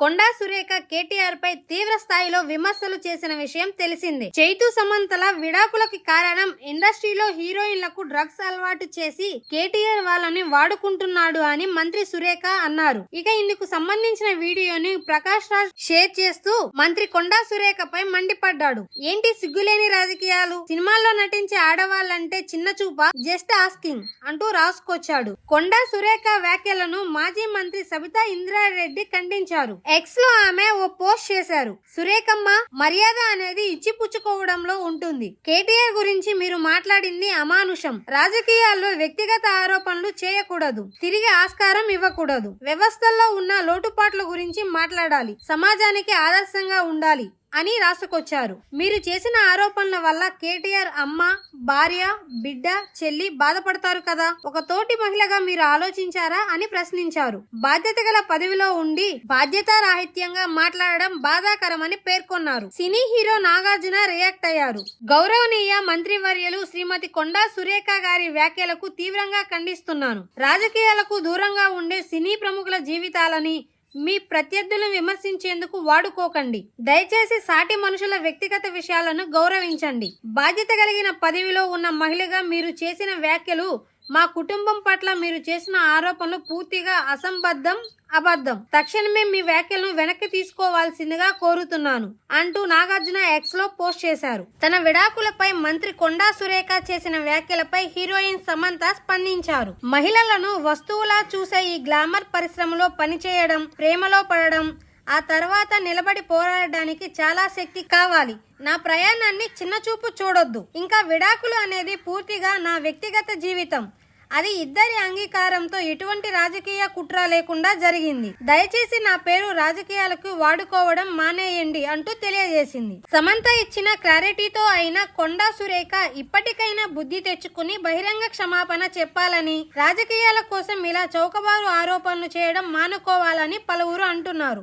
కొండా సురేఖ కేటీఆర్ పై తీవ్ర స్థాయిలో విమర్శలు చేసిన విషయం తెలిసిందే. చైతు సమంతల విడాకులకి కారణం ఇండస్ట్రీలో హీరోయిన్లకు డ్రగ్స్ అలవాటు చేసి కేటీఆర్ వాళ్ళని వాడుకుంటున్నాడు అని మంత్రి సురేఖ అన్నారు. ఇక ఇందుకు సంబంధించిన వీడియోని ప్రకాష్ రాజ్ షేర్ చేస్తూ మంత్రి కొండా సురేఖపై మండిపడ్డాడు. ఏంటి సిగ్గులేని రాజకీయాలు? సినిమాల్లో నటించే ఆడవాళ్ళంటే చిన్న చూప? జస్ట్ ఆస్కింగ్ అంటూ రాసుకొచ్చాడు. కొండా సురేఖ వ్యాఖ్యలను మాజీ మంత్రి సబితా ఇంద్రారెడ్డి ఖండించారు. ఎక్స్లో ఆమె ఓ పోస్ట్ చేశారు. సురేఖమ్మ మర్యాద అనేది ఇచ్చిపుచ్చుకోవడంలో ఉంటుంది. కేటీఆర్ గురించి మీరు మాట్లాడింది అమానుషం. రాజకీయాల్లో వ్యక్తిగత ఆరోపణలు చేయకూడదు. తిరిగి ఆస్కారం ఇవ్వకూడదు. వ్యవస్థల్లో ఉన్న లోటుపాట్ల గురించి మాట్లాడాలి. సమాజానికి ఆదర్శంగా ఉండాలి. అని రాసుకొచ్చారు. మీరు చేసిన ఆరోపణల వల్ల కేటీఆర్ అమ్మ భార్య బిడ్డ చెల్లి బాధపడతారు కదా? ఒక తోటి మహిళగా మీరు ఆలోచించారా అని ప్రశ్నించారు. బాధ్యత గల పదవిలో ఉండి బాధ్యతారాహిత్యంగా మాట్లాడడం బాధాకరమని పేర్కొన్నారు. సినీ హీరో నాగార్జున రియాక్ట్ అయ్యారు. గౌరవనీయ మంత్రివర్యులు శ్రీమతి కొండా సురేఖ గారి వ్యాఖ్యలకు తీవ్రంగా ఖండిస్తున్నాను. రాజకీయాలకు దూరంగా ఉండే సినీ ప్రముఖుల జీవితాలని మీ ప్రత్యర్థులను విమర్శించేందుకు వాడుకోకండి. దయచేసి సాటి మనుషుల వ్యక్తిగత విషయాలను గౌరవించండి. బాధ్యత కలిగిన పదవిలో ఉన్న మహిళగా మీరు చేసిన వ్యాఖ్యలు మా కుటుంబం పట్ల మీరు చేసిన ఆరోపణలు పూర్తిగా అసంబద్ధం అబద్ధం. తక్షణమే మీ వ్యాఖ్యలను వెనక్కి తీసుకోవాల్సిందిగా కోరుతున్నాను అంటూ నాగార్జున ఎక్స్లో పోస్ట్ చేశారు. తన విడాకులపై మంత్రి కొండా సురేఖ చేసిన వ్యాఖ్యలపై హీరోయిన్ సమంత స్పందించారు. మహిళలను వస్తువులా చూసే ఈ గ్లామర్ పరిశ్రమలో పనిచేయడం ప్రేమలో పడడం ఆ తర్వాత నిలబడి పోరాడడానికి చాలా శక్తి కావాలి. నా ప్రయాణాన్ని చిన్నచూపు చూడొద్దు. ఇంకా విడాకులు అనేది పూర్తిగా నా వ్యక్తిగత జీవితం. అది ఇద్దరి అంగీకారంతో ఎటువంటి రాజకీయ కుట్ర లేకుండా జరిగింది. దయచేసి నా పేరు రాజకీయాలకు వాడుకోవడం మానేయండి అంటూ తెలియజేసింది. సమంత ఇచ్చిన క్లారిటీతో అయిన కొండా సురేఖ ఇప్పటికైనా బుద్ధి తెచ్చుకుని బహిరంగ క్షమాపణ చెప్పాలని రాజకీయాల కోసం ఇలా చౌకబారు ఆరోపణలు చేయడం మానుకోవాలని పలువురు అంటున్నారు.